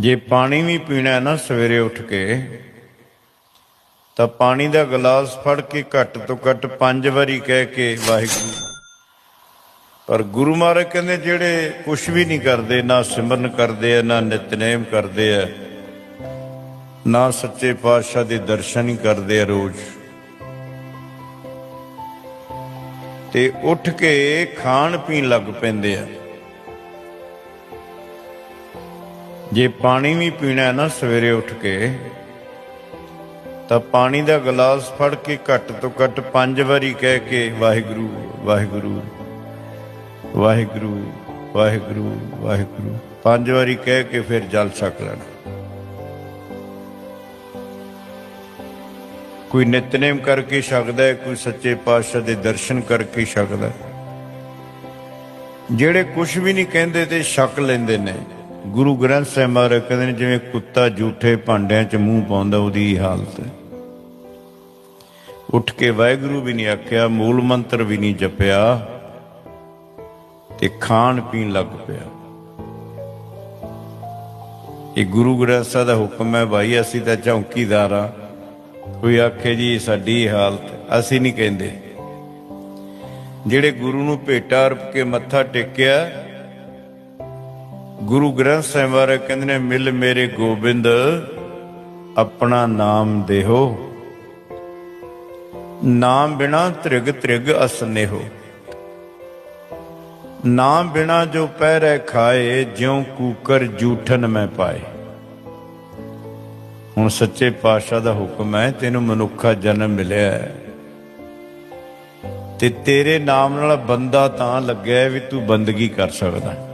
ਜੇ ਪਾਣੀ ਵੀ ਪੀਣਾ ਨਾ ਸਵੇਰੇ ਉੱਠ ਕੇ, ਤਾਂ ਪਾਣੀ ਦਾ ਗਲਾਸ ਫੜ ਕੇ ਘੱਟ ਤੋਂ ਘੱਟ ਪੰਜ ਵਾਰੀ ਕਹਿ ਕੇ ਵਾਹਿਗੁਰੂ। ਪਰ ਗੁਰੂ ਮਹਾਰਾਜ ਕਹਿੰਦੇ, ਜਿਹੜੇ ਕੁਝ ਵੀ ਨਹੀਂ ਕਰਦੇ, ਨਾ ਸਿਮਰਨ ਕਰਦੇ ਆ, ਨਾ ਨਿਤਨੇਮ ਕਰਦੇ ਆ, ਨਾ ਸੱਚੇ ਪਾਤਸ਼ਾਹ ਦੇ ਦਰਸ਼ਨ ਹੀ ਕਰਦੇ ਆ ਰੋਜ਼। ਤੇ ਉੱਠ ਕੇ ਖਾਣ ਪੀਣ ਲੱਗ ਪੈਂਦੇ ਆ। ਜੇ ਪਾਣੀ ਵੀ ਪੀਣਾ ਹੈ ਨਾ ਸਵੇਰੇ ਉੱਠ ਕੇ, ਤਾਂ ਪਾਣੀ ਦਾ ਗਲਾਸ ਫੜ ਕੇ ਘੱਟ ਤੋਂ ਘੱਟ ਪੰਜ ਵਾਰੀ ਕਹਿ ਕੇ, ਵਾਹਿਗੁਰੂ ਵਾਹਿਗੁਰੂ ਵਾਹਿਗੁਰੂ ਵਾਹਿਗੁਰੂ ਵਾਹਿਗੁਰੂ। ਪੰਜ ਵਾਰੀ ਕਹਿ ਕੇ ਫਿਰ ਜਲ ਛਕ ਲੈਣਾ। ਕੋਈ ਨਿਤਨੇਮ ਕਰਕੇ ਛਕਦਾ ਹੈ, ਕੋਈ ਸੱਚੇ ਪਾਤਸ਼ਾਹ ਦੇ ਦਰਸ਼ਨ ਕਰਕੇ ਛਕਦਾ ਜਿਹੜੇ ਕੁਝ ਵੀ ਨਹੀਂ ਕਹਿੰਦੇ ਤੇ ਛਕ ਲੈਂਦੇ ਨੇ ਗੁਰੂ ਗ੍ਰੰਥ ਸਾਹਿਬ ਮਹਾਰਾਜ ਕਹਿੰਦੇ ਨੇ, ਜਿਵੇਂ ਕੁੱਤਾ ਝੂਠੇ ਭਾਂਡਿਆਂ 'ਚ ਮੂੰਹ ਪਾਉਂਦਾ, ਉਹਦੀ ਹਾਲਤ ਹੈ। ਉੱਠ ਕੇ ਵਾਹਿਗੁਰੂ ਵੀ ਨਹੀਂ ਆਖਿਆ, ਮੂਲ ਮੰਤਰ ਵੀ ਨਹੀਂ ਜਪਿਆ ਤੇ ਖਾਣ ਪੀਣ ਲੱਗ ਪਿਆ। ਇਹ ਗੁਰੂ ਗ੍ਰੰਥ ਸਾਹਿਬ ਦਾ ਹੁਕਮ ਹੈ, ਭਾਈ ਅਸੀਂ ਤਾਂ ਚੌਕੀਦਾਰ ਆ ਕੋਈ ਆਖੇ, ਜੀ ਸਾਡੀ ਹਾਲਤ ਅਸੀਂ ਨਹੀਂ ਕਹਿੰਦੇ। ਜਿਹੜੇ ਗੁਰੂ ਨੂੰ ਭੇਟਾ ਅਰਪ ਕੇ ਮੱਥਾ ਟੇਕਿਆ ਗੁਰੂ ਗ੍ਰੰਥ ਸਾਹਿਬ ਬਾਰੇ ਕਹਿੰਦੇ ਨੇ, ਮਿਲ ਮੇਰੇ ਗੋਬਿੰਦ, ਆਪਣਾ ਨਾਮ ਦੇਹੋ। ਨਾਮ ਬਿਨਾ ਤ੍ਰਿਗ ਤ੍ਰਿਗ ਅਸਨੇਹੋ ਨਾਮ ਬਿਨਾ ਜੋ ਪਹਿਰੇ ਖਾਏ, ਜਿਉ ਕੂਕਰ ਜੂਠਨ ਮੈਂ ਪਾਏ। ਹੁਣ ਸੱਚੇ ਪਾਤਸ਼ਾਹ ਦਾ ਹੁਕਮ ਹੈ, ਤੈਨੂੰ ਮਨੁੱਖਾ ਜਨਮ ਮਿਲਿਆ ਹੈ। ਤੇ ਤੇਰੇ ਨਾਮ ਨਾਲ ਬੰਦਾ ਤਾਂ ਲੱਗਿਆ ਵੀ ਤੂੰ ਬੰਦਗੀ ਕਰ ਸਕਦਾ ਹੈ।